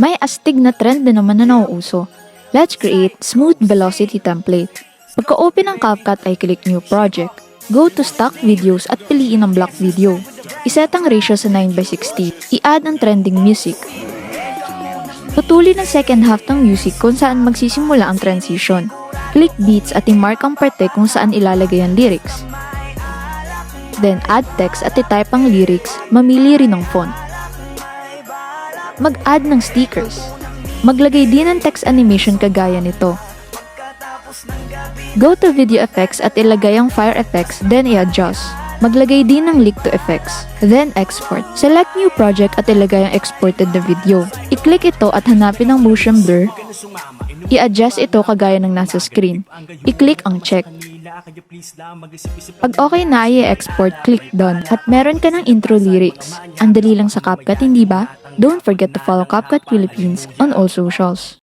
May astig na trend na naman na nauuso. Let's create smooth velocity template. Pagka-open ng CapCut ay click New Project. Go to Stock Videos at piliin ang block video. Iset ang ratio sa 9x60. I-add ang trending music. Putulin ang second half ng music kung saan magsisimula ang transition. Click beats at i-mark ang parte kung saan ilalagay ang lyrics. Then add text at i-type ang lyrics, mamili rin ng font. Mag-add ng stickers. Maglagay din ng text animation kagaya nito. Go to video effects at ilagay ang fire effects, then i-adjust. Maglagay din ng leak to effects, then export. Select new project at ilagay ang exported na video. I-click ito at hanapin ang motion blur. I-adjust ito kagaya ng nasa screen. I-click ang check. Pag okay na, i-export, click done. At meron ka ng intro lyrics. Ang dali lang sa CapCut, hindi ba? Don't forget to follow CapCut Philippines on all socials.